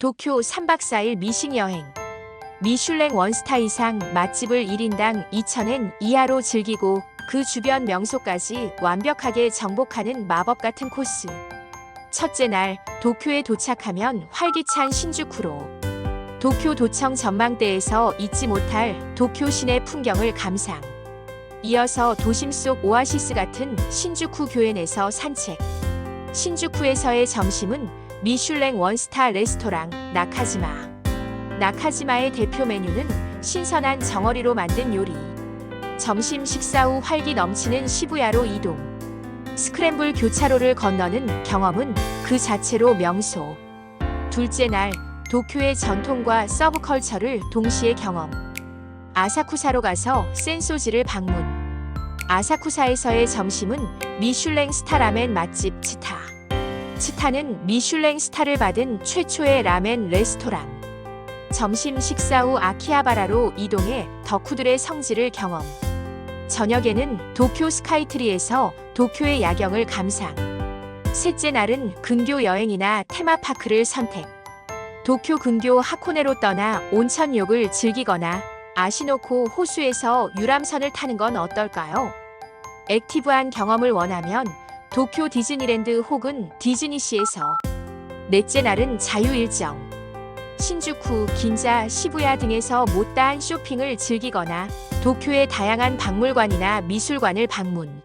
도쿄 3박 4일 미식 여행. 미슐랭 원스타 이상 맛집을 1인당 2,000엔 이하로 즐기고 그 주변 명소까지 완벽하게 정복하는 마법 같은 코스. 첫째 날 도쿄에 도착하면 활기찬 신주쿠로 도쿄 도청 전망대에서 잊지 못할 도쿄 시내 풍경을 감상. 이어서 도심 속 오아시스 같은 신주쿠 교엔에서 산책. 신주쿠에서의 점심은 미슐랭 원스타 레스토랑 나카지마. 나카지마의 대표 메뉴는 신선한 정어리로 만든 요리. 점심 식사 후 활기 넘치는 시부야로 이동. 스크램블 교차로를 건너는 경험은 그 자체로 명소. 둘째 날 도쿄의 전통과 서브컬처를 동시에 경험. 아사쿠사로 가서 센소지를 방문. 아사쿠사에서의 점심은 미슐랭 스타 라멘 맛집 치타. 치타는 미슐랭 스타를 받은 최초의 라멘 레스토랑. 점심 식사 후 아키하바라로 이동해 덕후들의 성지를 경험. 저녁에는 도쿄 스카이트리에서 도쿄의 야경을 감상. 셋째 날은 근교 여행이나 테마파크를 선택. 도쿄 근교 하코네로 떠나 온천욕을 즐기거나 아시노코 호수에서 유람선을 타는 건 어떨까요? 액티브한 경험을 원하면 도쿄 디즈니랜드 혹은 디즈니시에서 넷째 날은 자유일정. 신주쿠, 긴자, 시부야 등에서 못다한 쇼핑을 즐기거나 도쿄의 다양한 박물관이나 미술관을 방문.